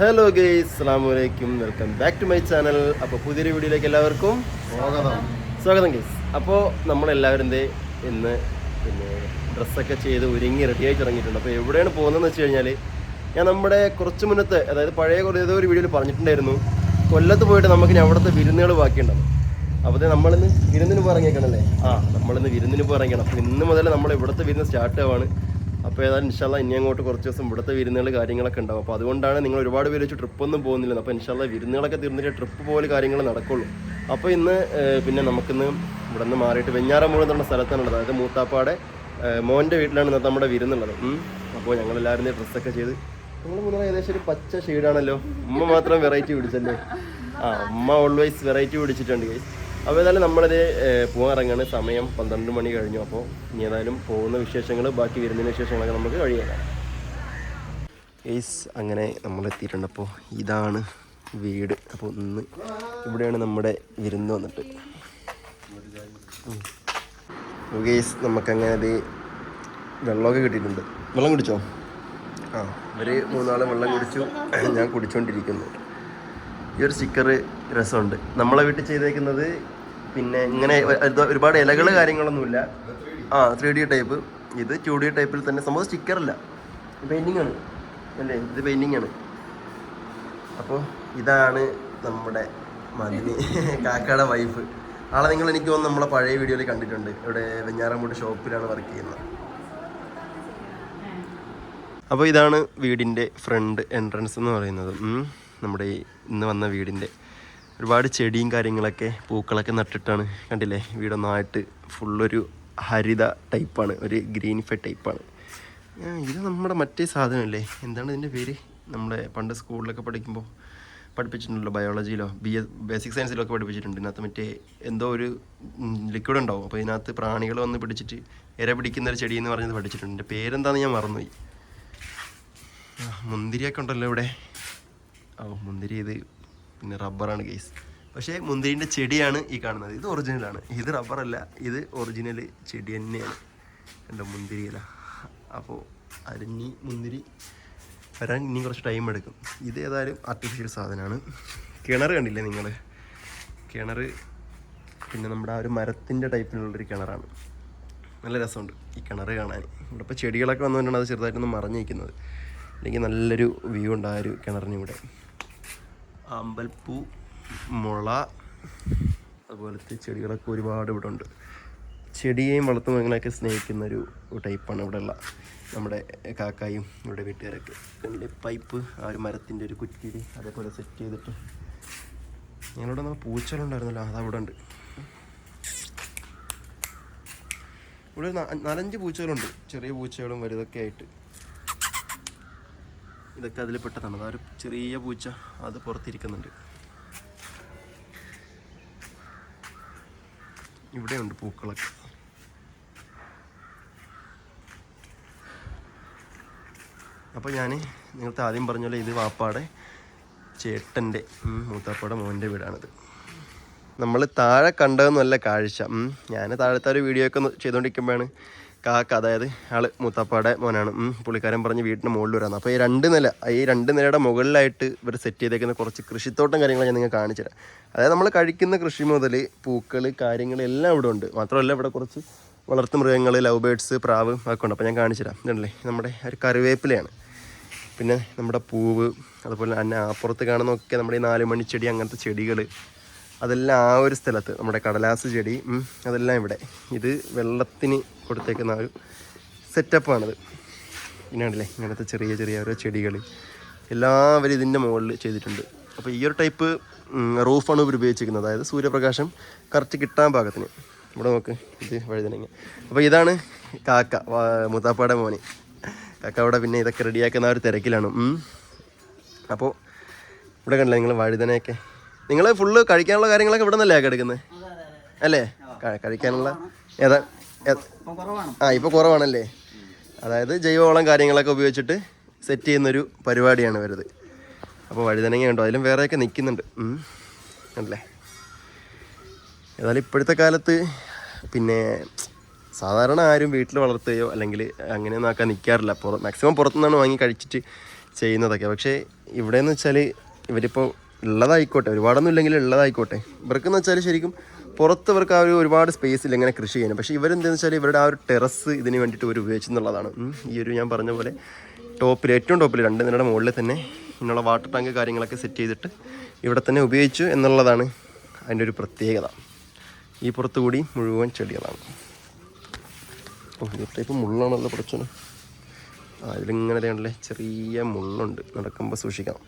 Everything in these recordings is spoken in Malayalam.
ഹലോ ഗെയ്സ് അസ്സാമലൈക്കും welcome back to my channel അപ്പോൾ പുതിയൊരു വീഡിയോയിലേക്ക് എല്ലാവർക്കും സ്വാഗതം. സ്വാഗതം ഗെയ്സ് അപ്പോൾ നമ്മളെല്ലാവരും ദേ ഇന്ന് പിന്നെ ഡ്രസ്സൊക്കെ ചെയ്ത് ഒരുങ്ങി റെഡിയായിട്ട് ഇറങ്ങിയിട്ടുണ്ട് അപ്പോൾ എവിടെയാണ് പോകുന്നതെന്ന് വെച്ച് കഴിഞ്ഞാൽ ഞാൻ നമ്മുടെ കുറച്ച് മുന്നത്തെ അതായത് പഴയ കുറേ ഏതോ ഒരു വീഡിയോയിൽ പറഞ്ഞിട്ടുണ്ടായിരുന്നു. കൊല്ലത്ത് പോയിട്ട് നമുക്ക് അവിടുത്തെ വിരുന്നുകൾ ബാക്കിയുണ്ടാവും. അപ്പോൾ അതെ നമ്മളിന്ന് വിരുന്നിന് പോയി ഇറങ്ങിയേക്കണല്ലേ? ആ നമ്മളിന്ന് വിരുന്നിന് പോയി ഇറങ്ങിയാണ് അപ്പോൾ ഇന്ന് മുതൽ നമ്മൾ ഇവിടുത്തെ വിരുന്ന് സ്റ്റാർട്ട് ആവാണ്. അപ്പോൾ ഏതായാലും ഇൻഷാല്ല ഇനി അങ്ങോട്ട് കുറച്ച് ദിവസം ഇവിടുത്തെ വിരുന്നുകൾ കാര്യങ്ങളൊക്കെ ഉണ്ടാവും. അപ്പോൾ അതുകൊണ്ടാണ് നിങ്ങൾ ഒരുപാട് പേര് വെച്ച് ട്രിപ്പൊന്നും പോകുന്നില്ല അപ്പോൾ ഇൻഷാല്ല വിരുന്നുകളൊക്കെ തീർന്നിട്ട് ട്രിപ്പ് പോലെ കാര്യങ്ങൾ നടക്കുള്ളൂ. അപ്പോൾ ഇന്ന് പിന്നെ നമുക്കിന്ന് ഇവിടെ നിന്ന് മാറിയിട്ട് വെഞ്ഞാറമൂട് എന്ന് പറഞ്ഞ സ്ഥലത്താണുള്ളത്. അതായത് മൂത്താപ്പാടെ മോന്റെ വീട്ടിലാണ് ഇന്നത്തെ നമ്മുടെ വിരുന്നുള്ളത്. അപ്പോൾ ഞങ്ങളെല്ലാവരും ഡ്രസ്സൊക്കെ ചെയ്ത് നമ്മൾ മൂന്നാൾ ഏകദേശം ഒരു പച്ച ഷെയ്ഡാണല്ലോ ഉമ്മ മാത്രം വെറൈറ്റി പിടിച്ചല്ലേ? ആ ഉമ്മ ഓൾവേസ് വെറൈറ്റി പിടിച്ചിട്ടുണ്ട് guys. അപ്പോൾ ഏതായാലും നമ്മളത് പോകാൻ ഇറങ്ങാണ് സമയം പന്ത്രണ്ട് മണി കഴിഞ്ഞു. അപ്പോൾ ഇനി ഏതായാലും പോകുന്ന വിശേഷങ്ങൾ ബാക്കി വരുന്നതിന് വിശേഷങ്ങളൊക്കെ നമുക്ക് കഴിയാം ഏസ് അങ്ങനെ നമ്മൾ എത്തിയിട്ടുണ്ട് അപ്പോൾ ഇതാണ് വീട്. അപ്പോൾ ഇന്ന് ഇവിടെയാണ് നമ്മുടെ വിരുന്ന് വന്നിട്ട്. ഗേസ് നമുക്കങ്ങനെ അത് വെള്ളമൊക്കെ കിട്ടിയിട്ടുണ്ട്. വെള്ളം കുടിച്ചോ? ആ ഇവർ മൂന്നാൾ വെള്ളം കുടിച്ചു. ഞാൻ കുടിച്ചുകൊണ്ടിരിക്കുന്നു ഈ ഒരു സ്റ്റിക്കർ രസമുണ്ട്. നമ്മളെ വീട്ടിൽ ചെയ്തേക്കുന്നത് പിന്നെ ഇങ്ങനെ ഒരുപാട് ഇലകൾ കാര്യങ്ങളൊന്നുമില്ല. ആ ത്രീ ഡി ടൈപ്പ് ഇത് ടു ഡി ടൈപ്പിൽ തന്നെ സംഭവം സ്റ്റിക്കറല്ല പെയിന്റിംഗ് ആണ്. അല്ലേ? ഇത് പെയിന്റിംഗ് ആണ്. അപ്പോൾ ഇതാണ് നമ്മുടെ മതിന് കാക്കയുടെ വൈഫ് ആളെ നിങ്ങൾ എനിക്ക് തോന്നുന്നു നമ്മളെ പഴയ വീഡിയോയിൽ കണ്ടിട്ടുണ്ട്. ഇവിടെ വെഞ്ഞാറമ്പൂട്ട് ഷോപ്പിലാണ് വർക്ക് ചെയ്യുന്നത്. അപ്പോൾ ഇതാണ് വീടിന്റെ ഫ്രണ്ട് എൻട്രൻസ് എന്ന് പറയുന്നത്. നമ്മുടെ ഇന്ന് വന്ന വീടിന്റെ ഒരുപാട് ചെടിയും കാര്യങ്ങളൊക്കെ പൂക്കളൊക്കെ നട്ടിട്ടാണ് കണ്ടില്ലേ? വീടൊന്നായിട്ട് ഫുള്ളൊരു ഹരിത ടൈപ്പാണ് ഒരു ഗ്രീൻ ഫെ ടൈപ്പാണ്. ഇത് നമ്മുടെ മറ്റേ സാധനമല്ലേ? എന്താണ് ഇതിന്റെ പേര്? നമ്മുടെ പണ്ട് സ്കൂളിലൊക്കെ പഠിക്കുമ്പോൾ പഠിപ്പിച്ചിട്ടുണ്ടല്ലോ ബയോളജിയിലോ? ബി എസ് ബേസിക് സയൻസിലോ ഒക്കെ പഠിപ്പിച്ചിട്ടുണ്ട്. ഇതിനകത്ത് മറ്റേ എന്തോ ഒരു ലിക്വിഡ് ഉണ്ടാവും. അപ്പോൾ ഇതിനകത്ത് പ്രാണികൾ വന്ന് പിടിച്ചിട്ട് ഇര പിടിക്കുന്ന ഒരു ചെടി എന്ന് പറഞ്ഞത് പഠിച്ചിട്ടുണ്ട്. എന്റെ പേരെന്താണെന്ന് ഞാൻ മറന്നുപോയി. മുന്തിരിയൊക്കെ ഉണ്ടല്ലോ ഇവിടെ. ഓ മുന്തിരി ഇത് പിന്നെ റബ്ബറാണ് കേസ് പക്ഷേ മുന്തിരിന്റെ ചെടിയാണ് ഈ കാണുന്നത്. ഇത് ഒറിജിനലാണ് ഇത് റബ്ബറല്ല ഇത് ഒറിജിനൽ ചെടി തന്നെയാണ്. എന്റെ മുന്തിരിയില അപ്പോൾ അരിഞ്ഞി മുന്തിരി വരാൻ ഇനി കുറച്ച് ടൈം എടുക്കും. ഇത് ഏതായാലും ആർട്ടിഫിഷ്യൽ സാധനമാണ്. കിണർ കണ്ടില്ലേ നിങ്ങൾ കിണർ പിന്നെ നമ്മുടെ ആ ഒരു മരത്തിന്റെ ടൈപ്പിലുള്ളൊരു കിണറാണ്. നല്ല രസമുണ്ട് ഈ കിണർ കാണാൻ. ഇവിടെ ഇപ്പോൾ ചെടികളൊക്കെ വന്നുകൊണ്ടാണ് അത് ചെറുതായിട്ടൊന്ന് മറഞ്ഞിരിക്കുന്നത്. അല്ലെങ്കിൽ നല്ലൊരു വ്യൂ ഉണ്ട് ആ ഒരു കിണറിന് ഇവിടെ. അമ്പൽപ്പൂ മുള അതുപോലത്തെ ചെടികളൊക്കെ ഒരുപാട് ഇവിടെ ഉണ്ട്. ചെടിയെയും വളർത്തുമൃഗങ്ങളെയൊക്കെ സ്നേഹിക്കുന്ന ഒരു ടൈപ്പാണ് ഇവിടെയുള്ള നമ്മുടെ കാക്കായും ഇവിടെ വീട്ടുകാരൊക്കെ. അതിന്റെ പൈപ്പ് ആ ഒരു മരത്തിന്റെ ഒരു കുറ്റിയിൽ അതേപോലെ സെറ്റ് ചെയ്തിട്ട് ഞങ്ങളുടെ നമ്മൾ പൂച്ചകളുണ്ടായിരുന്നല്ലോ അത് അവിടെ ഉണ്ട്. ഇവിടെ നാലഞ്ച് പൂച്ചകളുണ്ട്. ചെറിയ പൂച്ചകളും വലുതൊക്കെ ആയിട്ട്. ഇതൊക്കെ അതിൽ പെട്ടതാണ്. അതൊരു ചെറിയ പൂച്ച അത് പുറത്തിരിക്കുന്നുണ്ട്. ഇവിടെയുണ്ട് പൂക്കളൊക്കെ. അപ്പോൾ ഞാൻ നിങ്ങൾക്ക് ആദ്യം പറഞ്ഞ പോലെ ഇത് വാപ്പാടെ ചേട്ടന്റെ മൂത്താപ്പയുടെ മോന്റെ വീടാണിത്. നമ്മൾ താഴെ കണ്ടതെന്നല്ല കാഴ്ച. ഞാൻ താഴത്തെ ഒരു വീഡിയോ ഒക്കെ ചെയ്തുകൊണ്ടിരിക്കുമ്പോഴാണ് കാക്ക അതായത് ആൾ മൂത്താപ്പാടെ മോനാണ്. പുള്ളിക്കാരൻ പറഞ്ഞ് വീടിന്റെ മുകളിൽ വരാമെന്ന് അപ്പോൾ ഈ രണ്ട് നില ഈ രണ്ട് നിലയുടെ മുകളിലായിട്ട് ഇവർ സെറ്റ് ചെയ്തേക്കുന്ന കുറച്ച് കൃഷിത്തോട്ടം കാര്യങ്ങൾ ഞാൻ നിങ്ങൾക്ക് കാണിച്ചു തരാം. അതായത് നമ്മൾ കഴിക്കുന്ന കൃഷി മുതൽ പൂക്കൾ കാര്യങ്ങൾ എല്ലാം ഇവിടെ ഉണ്ട്. മാത്രമല്ല ഇവിടെ കുറച്ച് വളർത്തു മൃഗങ്ങൾ ലവ് ബേഡ്സ് പ്രാവ് ഒക്കെ ഉണ്ട്. അപ്പോൾ ഞാൻ കാണിച്ചു തരാം. ഇതുണ്ടല്ലേ? നമ്മുടെ ഒരു കറിവേപ്പിലയാണ്. പിന്നെ നമ്മുടെ പൂവ് അതുപോലെ തന്നെ അപ്പുറത്ത് കാണുന്നൊക്കെ നമ്മുടെ ഈ നാല് മണിച്ചെടി അങ്ങനത്തെ ചെടികൾ അതെല്ലാം ആ ഒരു സ്ഥലത്ത് നമ്മുടെ കടലാസ് ചെടി അതെല്ലാം ഇവിടെ. ഇത് വെള്ളത്തിന് കൊടുത്തേക്കുന്ന ഒരു സെറ്റപ്പാണിത് ഇങ്ങനെയാണല്ലേ ഇങ്ങനത്തെ ചെറിയ ചെറിയ ഓരോ ചെടികൾ. എല്ലാവരും ഇതിന്റെ മുകളിൽ ചെയ്തിട്ടുണ്ട്. അപ്പോൾ ഈ ഒരു ടൈപ്പ് റൂഫാണ് ഇവർ ഉപയോഗിച്ചിരിക്കുന്നത്. അതായത് സൂര്യപ്രകാശം കറക്റ്റ് കിട്ടാൻ പാകത്തിന്. ഇവിടെ നോക്ക് ഇത് വഴുതനങ്ങ. അപ്പോൾ ഇതാണ് കാക്ക മുത്താപ്പാടെ മോനെ. കാക്ക അവിടെ പിന്നെ ഇതൊക്കെ റെഡിയാക്കുന്ന ഒരു തിരക്കിലാണ്. അപ്പോൾ ഇവിടെ കണ്ടില്ല നിങ്ങൾ വഴുതനയൊക്കെ നിങ്ങൾ ഫുള്ള് കഴിക്കാനുള്ള കാര്യങ്ങളൊക്കെ ഇവിടെ നിന്നല്ലേ കിടക്കുന്നത് അല്ലേ? കഴിക്കാനുള്ള ഏതാ ആ ഇപ്പോൾ കുറവാണല്ലേ? അതായത് ജൈവവളം കാര്യങ്ങളൊക്കെ ഉപയോഗിച്ചിട്ട് സെറ്റ് ചെയ്യുന്നൊരു പരിപാടിയാണ് വരുത് അപ്പോൾ വഴുതനങ്ങ ഉണ്ടോ? അതിലും വേറെയൊക്കെ നിൽക്കുന്നുണ്ട്. അല്ലേ? ഏതായാലും ഇപ്പോഴത്തെ കാലത്ത് പിന്നെ സാധാരണ ആരും വീട്ടിൽ വളർത്തുകയോ അല്ലെങ്കിൽ അങ്ങനെയൊന്നും ആക്കാൻ നിൽക്കാറില്ല. പുറ മാക്സിമം പുറത്തുനിന്നാണ് വാങ്ങി കഴിച്ചിട്ട് ചെയ്യുന്നതൊക്കെ. പക്ഷേ ഇവിടെയെന്ന് വെച്ചാൽ ഇവരിപ്പോൾ ഉള്ളതായിക്കോട്ടെ. ഒരുപാടൊന്നും ഇല്ലെങ്കിൽ ഉള്ളതായിക്കോട്ടെ. ഇവർക്കെന്ന് വെച്ചാൽ ശരിക്കും പുറത്ത് ഇവർക്ക് ആ ഒരു ഒരുപാട് സ്പേസ് ഇല്ല ഇങ്ങനെ കൃഷി ചെയ്യാൻ. പക്ഷേ ഇവരെന്താണെന്ന് വെച്ചാൽ ഇവരുടെ ആ ഒരു ടെറസ് ഇതിന് വേണ്ടിയിട്ട് ഒരു ഉപയോഗിച്ചെന്നുള്ളതാണ്. ഈ ഒരു ഞാൻ പറഞ്ഞ പോലെ ടോപ്പിൽ ഏറ്റവും ടോപ്പിൽ രണ്ട് നിലയുടെ മുകളിൽ തന്നെ ഇങ്ങനെയുള്ള വാട്ടർ ടാങ്ക് കാര്യങ്ങളൊക്കെ സെറ്റ് ചെയ്തിട്ട് ഇവിടെ തന്നെ ഉപയോഗിച്ചു എന്നുള്ളതാണ് അതിന്റെ ഒരു പ്രത്യേകത. ഈ പുറത്ത് കൂടി മുഴുവൻ ചെടികളാണ്. ഓ ഇവിടത്തേക്ക് മുള്ളാണല്ലോ പ്രശ്നം. ആ ഇതിലിങ്ങനെ തേണ്ടല്ലേ ചെറിയ മുള്ളുണ്ട്. നടക്കുമ്പോൾ സൂക്ഷിക്കണം.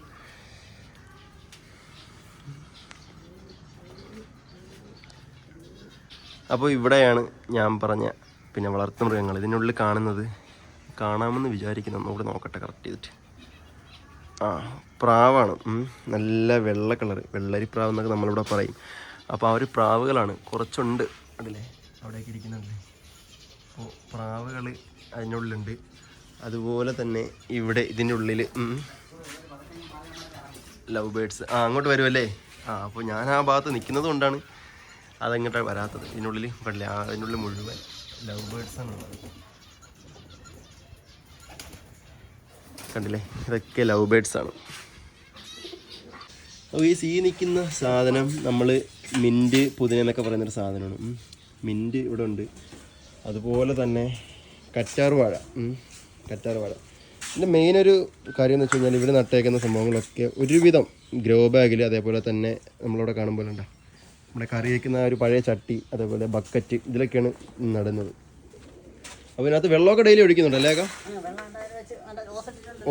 അപ്പോൾ ഇവിടെയാണ് ഞാൻ പറഞ്ഞ പിന്നെ വളർത്തു മൃഗങ്ങൾ. ഇതിനുള്ളിൽ കാണുന്നത് കാണാമെന്ന് വിചാരിക്കുന്നു. ഒന്നുകൂടെ നോക്കട്ടെ കറക്റ്റ് ചെയ്തിട്ട്. ആ പ്രാവാണ്. നല്ല വെള്ള കളർ വെള്ളരി പ്രാവ് എന്നൊക്കെ നമ്മളിവിടെ പറയും. അപ്പോൾ ആ ഒരു പ്രാവുകളാണ്. കുറച്ചുണ്ട് അതിലെ അവിടേക്ക് ഇരിക്കുന്നുണ്ട് അപ്പോൾ പ്രാവുകൾ അതിനുള്ളിലുണ്ട്. അതുപോലെ തന്നെ ഇവിടെ ഇതിന്റെ ഉള്ളിൽ ലവ് ബേഡ്സ്. ആ അങ്ങോട്ട് വരുമല്ലേ ആ അപ്പോൾ ഞാൻ ആ ഭാഗത്ത് നിൽക്കുന്നത് കൊണ്ടാണ് അതങ്ങോട്ട് വരാത്തത്. ഇതിനുള്ളിൽ കണ്ടില്ലേ അതിനുള്ളിൽ മുഴുവൻ ലവ് ബേർഡ്സ് ആണ് കണ്ടില്ലേ? ഇതൊക്കെ ലവ് ബേർഡ്സ് ആണ്. അപ്പോൾ ഈ സീ നിൽക്കുന്ന സാധനം നമ്മൾ മിന്റ് പുതിന എന്നൊക്കെ പറയുന്നൊരു സാധനമാണ്. മിന്റ് ഇവിടെ ഉണ്ട്. അതുപോലെ തന്നെ കറ്റാർ വാഴ. കറ്റാർ വാഴ. ഇതിന്റെ മെയിൻ ഒരു കാര്യം എന്ന് വെച്ച് കഴിഞ്ഞാൽ ഇവിടെ നട്ടേക്കുന്ന സംഭവങ്ങളൊക്കെ ഒരുവിധം ഗ്രോ ബാഗിൽ അതേപോലെ തന്നെ നമ്മളിവിടെ കാണുമ്പോൾ ഉണ്ടോ നമ്മുടെ കറി വയ്ക്കുന്ന ഒരു പഴയ ചട്ടി അതേപോലെ ബക്കറ്റ് ഇതിലൊക്കെയാണ് നടുന്നത്. അപ്പോൾ ഇതിനകത്ത് വെള്ളമൊക്കെ ഡെയിലി ഒഴിക്കുന്നുണ്ട് അല്ലേ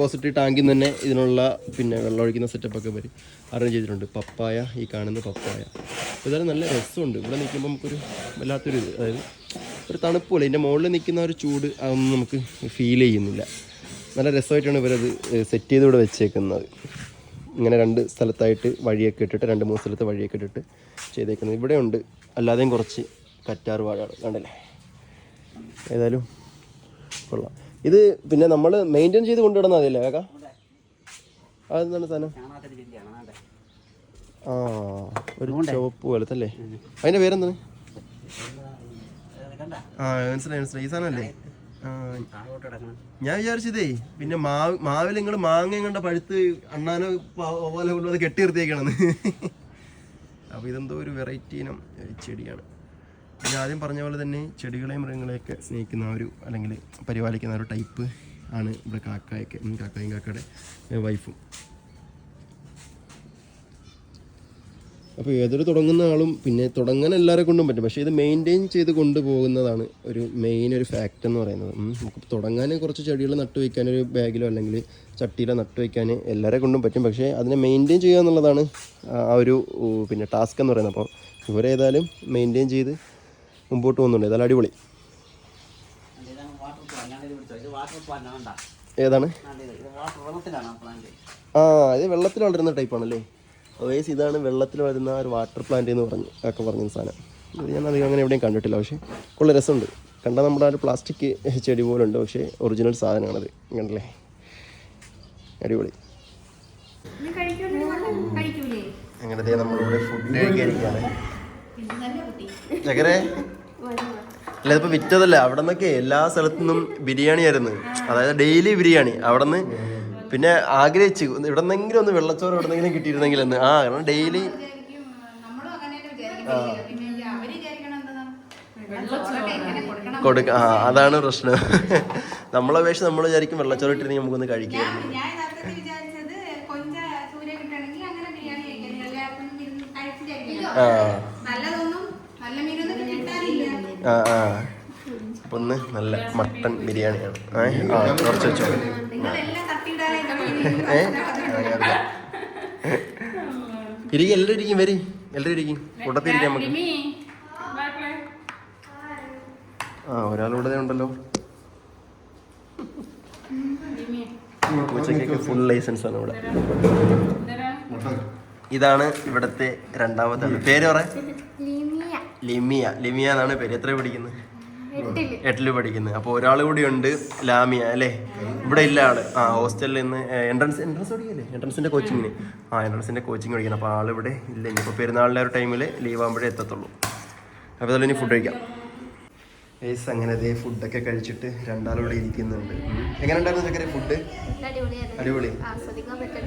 ഓസിറ്റി ടാങ്കിൽ തന്നെ ഇതിനുള്ള പിന്നെ വെള്ളം ഒഴിക്കുന്ന സെറ്റപ്പൊക്കെ വരും അറേഞ്ച് ചെയ്തിട്ടുണ്ട്. പപ്പായ ഈ കാണുന്ന പപ്പായ. ഇതായാലും നല്ല രസമുണ്ട്. ഇവിടെ നിൽക്കുമ്പോൾ നമുക്കൊരു വല്ലാത്തൊരു ഇത് അതായത് ഒരു തണുപ്പ് പോലെ. ഇതിന്റെ മുകളിൽ നിൽക്കുന്ന ഒരു ചൂട് അതൊന്നും നമുക്ക് ഫീൽ ചെയ്യുന്നില്ല. നല്ല രസമായിട്ടാണ് ഇവരത് സെറ്റ് ചെയ്ത് ഇവിടെ വെച്ചേക്കുന്നത്. ഇങ്ങനെ രണ്ട് സ്ഥലത്തായിട്ട് വഴിയൊക്കെ ഇട്ടിട്ട് രണ്ട് മൂന്ന് സ്ഥലത്ത് വഴിയൊക്കെ ഇട്ടിട്ട് ചെയ്തേക്കുന്നത്. ഇവിടെ ഉണ്ട് അല്ലാതെയും കുറച്ച് കറ്റാർ വാഴകൾ. കണ്ടല്ലേ? ഏതായാലും കൊള്ളാം. ഇത് പിന്നെ നമ്മൾ മെയിന്റെയിൻ ചെയ്ത് കൊണ്ടുവിടുന്ന അതല്ലേ കേക്കാ അതെന്താണ് സാധനം? ആ ഒരു ചുവപ്പ് പോലത്തെ അല്ലേ? അതിന്റെ പേരെന്താണ്? ആ മനസ്സിലായി മനസ്സിലായി. ഈ സാധനമല്ലേ? ഞാൻ വിചാരിച്ചതേ പിന്നെ മാവ് മാവിൽ നിങ്ങൾ മാങ്ങ കണ്ട പഴുത്ത് അണ്ണാനോ പോലെ കൊണ്ടുവന്ന് കെട്ടി നിർത്തിയേക്കണെന്ന്. അപ്പോൾ ഇതെന്തോ ഒരു വെറൈറ്റി ഇനം ചെടിയാണ്. ഞാൻ ആദ്യം പറഞ്ഞ പോലെ തന്നെ ചെടികളെയും മൃഗങ്ങളെയൊക്കെ സ്നേഹിക്കുന്ന ഒരു അല്ലെങ്കിൽ പരിപാലിക്കുന്ന ഒരു ടൈപ്പ് ആണ് ഇവിടെ കാക്കയൊക്കെ കാക്കയും കാക്കായും കാക്കയുടെ വൈഫും അപ്പോൾ ഏതൊരു തുടങ്ങുന്ന ആളും പിന്നെ തുടങ്ങാൻ എല്ലാവരെ കൊണ്ടും പറ്റും. പക്ഷേ ഇത് മെയിന്റെയിൻ ചെയ്ത് കൊണ്ടുപോകുന്നതാണ് ഒരു മെയിൻ ഒരു ഫാക്റ്റ് എന്ന് പറയുന്നത്. നമുക്ക് തുടങ്ങാൻ കുറച്ച് ചെടികൾ നട്ടു വയ്ക്കാൻ ഒരു ബാഗിലോ അല്ലെങ്കിൽ ചട്ടിയിലോ നട്ടു വയ്ക്കാൻ എല്ലാവരെ കൊണ്ടും പറ്റും. പക്ഷേ അതിനെ മെയിന്റെയിൻ ചെയ്യുക എന്നുള്ളതാണ് ആ ഒരു പിന്നെ ടാസ്ക് എന്ന് പറയുന്നത്. അപ്പോൾ ഇവരേതായാലും മെയിന്റെയിൻ ചെയ്ത് മുമ്പോട്ട് പോകുന്നുണ്ട്. ഏതായാലും അടിപൊളി. ഏതാണ്? ആ ഇത് വെള്ളത്തിൽ വളരുന്ന ടൈപ്പാണല്ലേ ഓയേസ് ഇതാണ് വെള്ളത്തിൽ വരുന്ന ഒരു വാട്ടർ പ്ലാന്റ് എന്ന് പറഞ്ഞു ഒക്കെ പറഞ്ഞ സാധനം. ഇത് ഞാൻ അധികം അങ്ങനെ എവിടെയും കണ്ടിട്ടില്ല. പക്ഷേ കൊള്ള രസമുണ്ട്. കണ്ടാൽ നമ്മുടെ ആ ഒരു പ്ലാസ്റ്റിക് ചെടി പോലെ ഉണ്ട് പക്ഷേ ഒറിജിനൽ സാധനമാണത്. കണ്ടല്ലേ? അടിപൊളി. നീ കഴിക്കൂലേ? കഴിക്കൂലേ? അങ്ങനെ നമ്മളിവിടെ ഫുഡ് കഴിക്കാനിരിക്കുകയാണ്. ചക്കരെ? അല്ല ഇതിപ്പോൾ വിറ്റതല്ല. അവിടെ നിന്നൊക്കെ എല്ലാ സ്ഥലത്തു നിന്നും ബിരിയാണി ആയിരുന്നു അതായത് ഡെയിലി ബിരിയാണി. അവിടെ നിന്ന് പിന്നെ ആഗ്രഹിച്ചു ഇവിടെ നിന്നെങ്കിലും ഒന്ന് വെള്ളച്ചോറ് ഇവിടെ നിന്നെങ്കിലും കിട്ടിയിരുന്നെങ്കിൽ എന്ന് ആ കാരണം ഡെയിലി? കൊടുക്ക ആ അതാണ് പ്രശ്നം. നമ്മളെ വേഷം നമ്മൾ വിചാരിക്കും വെള്ളച്ചോറ് ഇട്ടിരുന്നെങ്കിൽ നമുക്കൊന്ന് കഴിക്കായിരുന്നു ഇരുന്ന് ആ. നല്ലതൊന്നും നല്ല മീനൊന്നും കിട്ടാനില്ല. ആ ആ. അപ്പൊ ഒന്ന് നല്ല മട്ടൺ ബിരിയാണിയാണ്. ഏഹ് ആ കുറച്ച് വെച്ചോ. ഇരിക്കും എല്ലാവരും ഇരിക്കും വരി. എല്ലാവരും ഇരിക്കും. കൂട്ടത്തിൽ ഇരിക്കാം നമുക്ക്. ആ ഒരാളിവിടെ ഉണ്ടല്ലോ. പൂച്ചയ്ക്കൊക്കെ ഫുൾ ലൈസൻസ് ആണ് ഇവിടെ. ഇതാണ് ഇവിടത്തെ രണ്ടാമത്തെ പേര് പറ. ലിമിയ. ലിമിയ. എന്നാണ് പേര്. എത്ര പഠിക്കുന്നത്? എട്ടിൽ. പഠിക്കുന്നത് അപ്പോൾ ഒരാൾ കൂടി ഉണ്ട് ലാമിയ അല്ലേ? ഇവിടെ ഇല്ല ആൾ. ആ ഹോസ്റ്റലിൽ നിന്ന് എൻട്രൻസ് എൻട്രൻസ് പഠിക്കല്ലേ? എൻട്രൻസിന്റെ കോച്ചിങ്ങിന് ആ എൻട്രൻസിന്റെ കോച്ചിങ് പഠിക്കണം. അപ്പോൾ ആളിവിടെ ഇവിടെ ഇല്ല. ഇനിയിപ്പോൾ പെരുന്നാളിന്റെ ഒരു ടൈമിൽ ലീവ് ആകുമ്പോഴേ എത്തത്തുള്ളൂ. അപ്പോൾ ഇതെല്ലാം ഇനി ഫുഡ് കഴിക്കാം. ഏസ് അങ്ങനെ അതേ ഫുഡൊക്കെ കഴിച്ചിട്ട് രണ്ടാളോടെ ഇരിക്കുന്നുണ്ട്. എങ്ങനെ ഉണ്ടായിരുന്നു ചക്കര ഫുഡ് അടിപൊളി.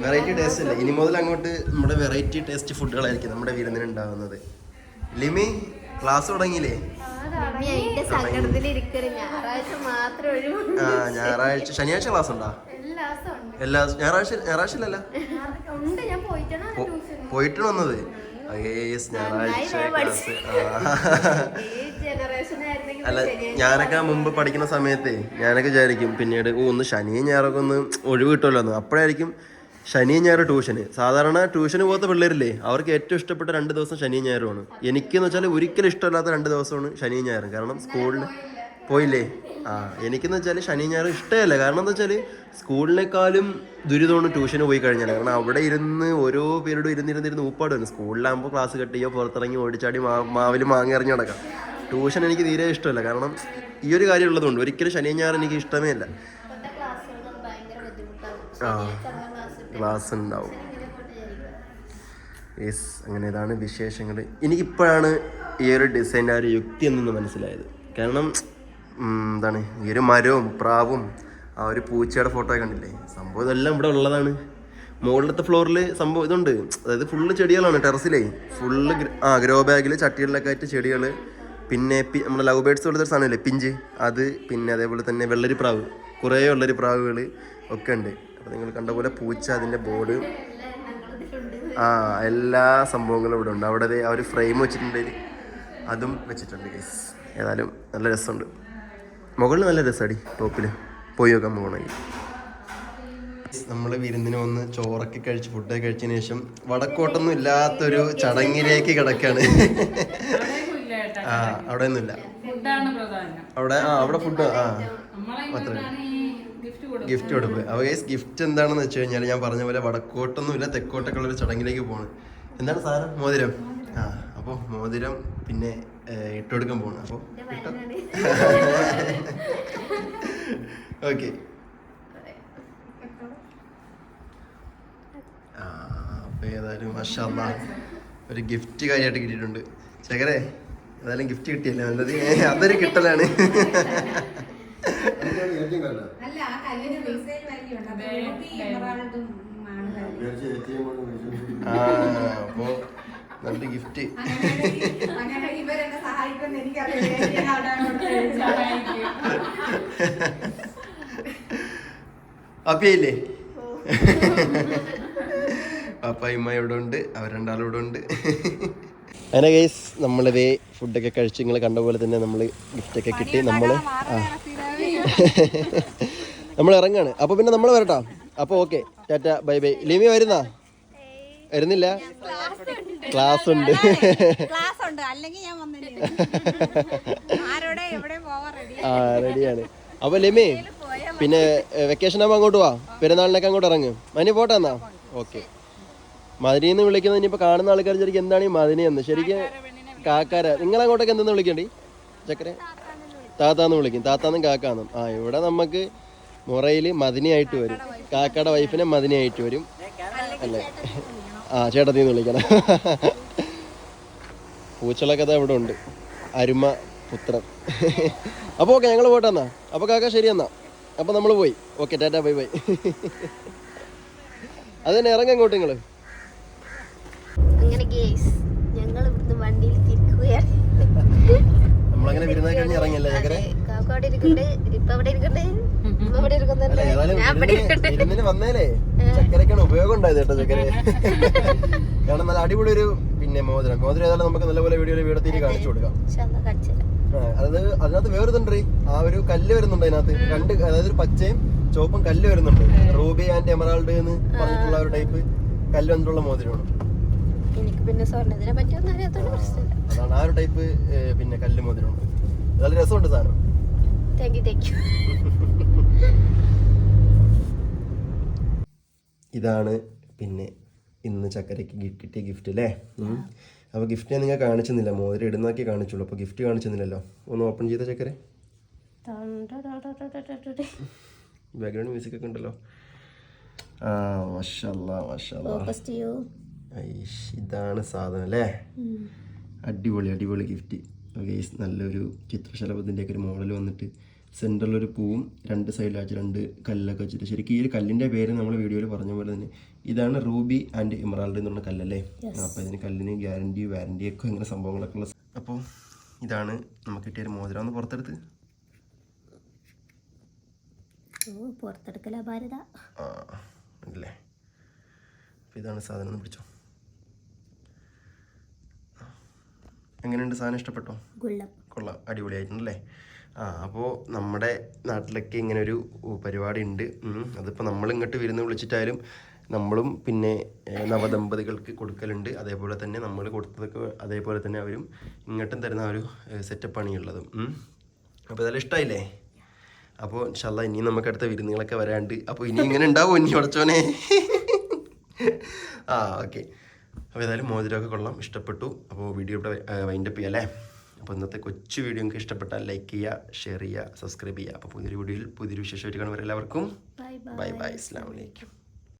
വെറൈറ്റി ടേസ്റ്റ് അല്ലേ? ഇനി മുതൽ അങ്ങോട്ട് നമ്മുടെ വെറൈറ്റി ടേസ്റ്റ് ഫുഡുകളായിരിക്കും നമ്മുടെ വിരുന്നിന് ഉണ്ടാവുന്നത്. ലിമി ക്ലാസ് തുടങ്ങിയില്ലേ? അതിന്റെ സങ്കടത്തിൽ ഇരിക്കരുത് ഞായറാഴ്ച മാത്രം ആ ഞായറാഴ്ച ശനിയാഴ്ച ക്ലാസ് ഉണ്ടോ? എല്ലാ ദിവസവും ഉണ്ട്. എല്ലാ ഞായറാഴ്ച ഞായറാഴ്ച അല്ല ഉണ്ട്. ഞാൻ പോയിട്ടാണ് ട്യൂഷൻ പോയിട്ടാണ് വന്നത്. ഏസ് ഞായറാഴ്ച ക്ലാസ് ഈ ജനറേഷൻ ആയിരുന്നെങ്കിൽ അല്ല ഞാനൊക്കെ മുമ്പ് പഠിക്കുന്ന സമയത്തേ ഞാനൊക്കെ വിചാരിക്കും പിന്നീട് ഓ ഒന്ന് ശനിയും ഞായറൊക്കെ ഒന്ന് ഒഴിവ് കിട്ടുമല്ലോ എന്ന്. അപ്പോഴായിരിക്കും ശനിയും ഞായറും ട്യൂഷന്. സാധാരണ ട്യൂഷന് പോകാത്ത പിള്ളേരില്ലേ അവർക്ക് ഏറ്റവും ഇഷ്ടപ്പെട്ട രണ്ട് ദിവസം ശനിയും ഞായറുമാണ്. എനിക്കെന്ന് വെച്ചാൽ ഒരിക്കലും ഇഷ്ടമില്ലാത്ത രണ്ട് ദിവസമാണ് ശനിയും ഞായറും. കാരണം സ്കൂളിൽ പോയില്ലേ. ആ എനിക്കെന്ന് വെച്ചാൽ ശനി ഞായർ ഇഷ്ടമല്ല. കാരണം എന്താ വെച്ചാൽ സ്കൂളിനേക്കാളും ദുരിതമാണ് ട്യൂഷന് പോയി കഴിഞ്ഞാൽ കാരണം അവിടെ ഇരുന്ന് ഓരോ പീരീഡും ഇരുന്നിരുന്നിരുന്ന് ഊപ്പാടുമാണ് സ്കൂളിലാകുമ്പോൾ ക്ലാസ് കെട്ടിയോ പുറത്തിറങ്ങി ഓടിച്ചാടി മാ മാവിൽ മാങ്ങ ഇറങ്ങി നടക്കാം. ട്യൂഷൻ എനിക്ക് തീരെ ഇഷ്ടമല്ല. കാരണം ഈ ഒരു കാര്യം ഉള്ളതുകൊണ്ട് ഒരിക്കലും ശനി ഞായർ എനിക്ക് ഇഷ്ടമേ അല്ല ആ. ക്ലാസ് ഉണ്ടാവും യെസ് അങ്ങനെ ഇതാണ് വിശേഷങ്ങൾ എനിക്കിപ്പോഴാണ് ഈ ഒരു ഡിസൈന്റെ ഒരു യുക്തി എന്നൊന്ന് മനസ്സിലായത്. കാരണം എന്താണ് ഈ ഒരു മരവും പ്രാവും ആ ഒരു പൂച്ചയുടെ ഫോട്ടോ കണ്ടില്ലേ? സംഭവം ഇതെല്ലാം ഇവിടെ ഉള്ളതാണ്. മുകളിലത്തെ ഫ്ലോറിൽ സംഭവം ഇതുണ്ട്. അതായത് ഫുള്ള് ചെടികളാണ് ടെറസിലേ. ഫുള്ള് ആ ഗ്രോ ബാഗിൽ ചട്ടികളിലൊക്കെ ആയിട്ട് ചെടികൾ പിന്നെ നമ്മുടെ ലവ് ബേഡ്സ് പോലത്തെ സാധനമില്ലേ? പിഞ്ച്. അത് പിന്നെ അതേപോലെ തന്നെ വെള്ളരി പ്രാവ് കുറേ വെള്ളരി പ്രാവുകൾ ഒക്കെ ഉണ്ട്. അപ്പോൾ നിങ്ങൾ കണ്ട പോലെ പൂച്ച അതിന്റെ ബോർഡ്. ആ എല്ലാ സംഭവങ്ങളും ഇവിടെ ഉണ്ട്. അവിടെ ആ ഒരു ഫ്രെയിം വെച്ചിട്ടുണ്ട്. അതും വെച്ചിട്ടുണ്ട് ഗൈസ് ഏതായാലും നല്ല രസമുണ്ട്. മുകളിൽ നല്ല രസമടി ടോപ്പിൽ പോയി നോക്കാൻ പോകണമെങ്കിൽ നമ്മൾ വിരുന്നിന് വന്ന് ചോറൊക്കെ കഴിച്ച് ഫുഡൊക്കെ കഴിച്ചതിന് ശേഷം വടക്കോട്ടൊന്നും ഇല്ലാത്തൊരു ചടങ്ങിലേക്ക് കിടക്കാണ്. ആ അവിടെ ഒന്നുമില്ല അവിടെ ആ അവിടെ ഫുഡ് ആ ഈ ഗിഫ്റ്റ് കൊടുപ്പ് അപ്പൊ അപ്പോൾ ഗൈസ് ഗിഫ്റ്റ് എന്താണെന്ന് വെച്ച് കഴിഞ്ഞാൽ ഞാൻ പറഞ്ഞ പോലെ വടക്കോട്ടൊന്നും ഇല്ല തെക്കോട്ടൊക്കെ ഉള്ള ഒരു ചടങ്ങിലേക്ക് പോകണം എന്താണ് സാധനം? മോതിരം. ആ അപ്പോൾ മോതിരം പിന്നെ ഇട്ടുകൊടുക്കാൻ ഇട്ട് കൊടുക്കാൻ പോകണം അപ്പോൾ ഓക്കെ ആ അപ്പോൾ ഏതായാലും മഷാ ഒരു ഗിഫ്റ്റ് കാര്യമായിട്ട് കിട്ടിയിട്ടുണ്ട്. ശേഖരേ ഏതായാലും ഗിഫ്റ്റ് കിട്ടിയല്ലേ നല്ലത്? അതൊരു കിട്ടലാണ്. അല്ല ആ കല്ലിന് അപ്പൊ. ആ നല്ല ഗിഫ്റ്റ് ഇവരെന്നെ. അപ്പിയല്ലേ? പാപ്പ ഇമ്മ ഇവിടെ ഉണ്ട്. അവർ രണ്ടാളും ഇവിടെ ഉണ്ട്. അങ്ങനെ ഗൈസ് നമ്മളിതേ ഫുഡൊക്കെ കഴിച്ച് നിങ്ങൾ കണ്ട പോലെ തന്നെ നമ്മൾ ഗിഫ്റ്റൊക്കെ കിട്ടി. നമ്മൾ നമ്മൾ ഇറങ്ങാണ്. അപ്പോൾ പിന്നെ നമ്മൾ വരട്ടോ. അപ്പോൾ okay tata bye bye. Limi വരുന്നാ? വരുന്നില്ല? ക്ലാസ് ഉണ്ട്. ആ റെഡിയാണ് അപ്പോൾ ലിമി പിന്നെ വെക്കേഷൻ ആകുമ്പോൾ അങ്ങോട്ട് വാ. പെരുന്നാളിനൊക്കെ അങ്ങോട്ട് ഇറങ്ങും. മനി പോട്ടെ എന്നാ? ഓക്കെ മദിനിന്ന് വിളിക്കുന്നത് ഇനിയിപ്പോൾ കാണുന്ന ആൾക്കാർ ശരിക്കും എന്താണ് ഈ മദിനി എന്ന്. ശരിക്കും കാക്കാര. നിങ്ങൾ അങ്ങോട്ടൊക്കെ എന്തെന്ന് വിളിക്കണ്ടേ? ചക്കരെ? താത്താന്ന് വിളിക്കും. താത്താന്നും കാക്കാന്നും. ആ ഇവിടെ നമുക്ക് മുറയിൽ മദിനിയായിട്ട് വരും. കാക്കയുടെ വൈഫിനെ മദിനിയായിട്ട് വരും. അല്ലേ? ആ ചേട്ടത്തിന്ന് വിളിക്കണം. പൂച്ചകളൊക്കെ കഥ ഇവിടെ ഉണ്ട്. അരുമ പുത്രൻ. അപ്പോൾ ഓക്കെ ഞങ്ങൾ പോട്ടെ എന്നാ. അപ്പോൾ കാക്ക ശരി എന്നാ. അപ്പോൾ നമ്മൾ പോയി. Okay tata bye bye. അത് തന്നെ ഇറങ്ങ ഇങ്ങോട്ട് നിങ്ങൾ അങ്ങനെ ഗേസ് ഞങ്ങൾ ഇവിടുന്ന് വണ്ടിയിൽ തിരിക്കുകയാണ് നമ്മളങ്ങനെ വിരുന്നായി കഴിഞ്ഞ് ഇറങ്ങിയല്ലേ ചക്കരെ കാക്ക അവിടെ ഇരിക്കണ്ട് ഇപ്പൊ അവിടെ ഇരിക്കണ്ട് ഇമ്മ അവിടെ ഇരിക്കുന്നുണ്ട് അല്ല ഏതായാലും ഞാൻ കഴിഞ്ഞ് ഇറങ്ങിയല്ലേ ഇരിക്കണ്ട്. വിരുന്നിന് വന്നേലേ ചക്കരക്കാണ് ഉപയോഗം ഉണ്ടായത് കേട്ടോ ചക്കര. കാരണം നല്ല അടിപൊളി ഒരു പിന്നെ മോതിരം. മോതിരം ഏതായാലും നമുക്ക് നല്ലപോലെ വീഡിയോയിൽ വീടത്തിന് കാണിച്ചു കൊടുക്കാം. അത് അതിനകത്ത് വേറൊരുതുണ്ട് ആ ഒരു കല്ല് വരുന്നുണ്ട് അതിനകത്ത്. രണ്ട് അതായത് ഒരു പച്ചയും ചുവപ്പും കല്ല് വരുന്നുണ്ട്. റൂബി ആൻഡ് എമറാൾഡ് എന്ന് പറഞ്ഞിട്ടുള്ള ഒരു ടൈപ്പ് കല്ല് വന്നിട്ടുള്ള മോതിരമാണ്. എനിക്ക് പിന്നെ സ്വർണത്തിനെ പറ്റിയൊന്നും അറിയാത്തോണ്ട് പ്രശ്നമില്ല. അതാണ് ആ ഒരു ടൈപ്പ് പിന്നെ കല്ല് മോതിരമുണ്ട് നല്ല രസമുണ്ട് സാധനം. താങ്ക് യു താങ്ക് യു ഇതാണ് പിന്നെ ഇന്ന് ചക്കരയ്ക്ക് കിട്ടിയ ഗിഫ്റ്റ് അല്ലേ അപ്പോൾ ഗിഫ്റ്റ് ഞാൻ നിങ്ങൾ കാണിച്ചെന്നില്ല. മോതിരം ഇടുന്നാക്കി കാണിച്ചുള്ളൂ. അപ്പോൾ ഗിഫ്റ്റ് കാണിച്ചെന്നില്ലല്ലോ. ഒന്ന് ഓപ്പൺ ചെയ്ത ചക്കര? ബാക്ക്ഗ്രൗണ്ട് മ്യൂസിക് ഒക്കെ ഉണ്ടല്ലോ ആ മഷല്ല മഷല്ല ഇതാണ് സാധനം അല്ലേ? അടിപൊളി അടിപൊളി ഗിഫ്റ്റ് ഗെയ്സ് നല്ലൊരു ചിത്രശലഭത്തിന്റെയൊക്കെ ഒരു മോഡൽ വന്നിട്ട് സെന്ററിലൊരു പൂവും രണ്ട് സൈഡിലാച്ച് രണ്ട് കല്ലൊക്കെ വെച്ചിട്ട്. ശരിക്കും ഈ ഒരു കല്ലിന്റെ പേര് നമ്മൾ വീഡിയോയിൽ പറഞ്ഞ പോലെ തന്നെ ഇതാണ് റൂബി ആൻഡ് ഇമറാൾഡ് എന്ന് പറഞ്ഞ കല്ലല്ലേ? അപ്പോൾ ഇതിന് കല്ലിന് ഗ്യാരണ്ടി വാരണ്ടി ഒക്കെ ഇങ്ങനെ സംഭവങ്ങളൊക്കെ ഉള്ള അപ്പോൾ ഇതാണ് നമുക്ക് കിട്ടിയ ഒരു മോതിരം. ഒന്ന് പുറത്തെടുത്ത്. പുറത്തെടുക്കല ഭാരത. ആ അല്ലേ? അപ്പോൾ ഇതാണ് സാധനം പിടിച്ചോ. എങ്ങനെയുണ്ട് സാധനം? ഇഷ്ടപ്പെട്ടോ? കൊള്ളാം. അടിപൊളിയായിട്ടുണ്ടല്ലേ? ആ അപ്പോൾ നമ്മുടെ നാട്ടിലൊക്കെ ഇങ്ങനെ ഒരു പരിപാടി ഉണ്ട്. അതിപ്പോൾ നമ്മൾ ഇങ്ങോട്ട് വിരുന്ന് വിളിച്ചിട്ടായാലും നമ്മളും പിന്നെ നവദമ്പതികൾക്ക് കൊടുക്കലുണ്ട്. അതേപോലെ തന്നെ നമ്മൾ കൊടുത്തതൊക്കെ അതേപോലെ തന്നെ അവരും ഇങ്ങോട്ടും തരുന്ന ഒരു സെറ്റപ്പ് പണിയുള്ളതും അപ്പോൾ ഇതെല്ലാം ഇഷ്ടമായില്ലേ അപ്പോൾ ഇൻഷല്ല ഇനി നമുക്ക് അടുത്ത വിരുന്നുകളൊക്കെ വരാണ്ട്. അപ്പോൾ ഇനി ഇങ്ങനെ ഉണ്ടാവും? ഇനി ഉടച്ചോനെ. ആ ഓക്കെ. അപ്പോൾ ഏതായാലും മോതിരമൊക്കെ കൊള്ളാം. ഇഷ്ടപ്പെട്ടു. അപ്പോൾ വീഡിയോ ഇവിടെ വൈൻഡപ്പ് ചെയ്യാം അല്ലേ? അപ്പോൾ ഇന്നത്തെ കൊച്ചു വീഡിയോ നിങ്ങൾക്ക് ഇഷ്ടപ്പെട്ടാൽ ലൈക്ക് ചെയ്യുക ഷെയർ ചെയ്യുക സബ്സ്ക്രൈബ് ചെയ്യുക. അപ്പോൾ പുതിയൊരു വീഡിയോയിൽ പുതിയൊരു വിശേഷമായിട്ട് കാണുമ്പോൾ എല്ലാവർക്കും. ബൈ ബൈ അസ്സാം വലൈക്കും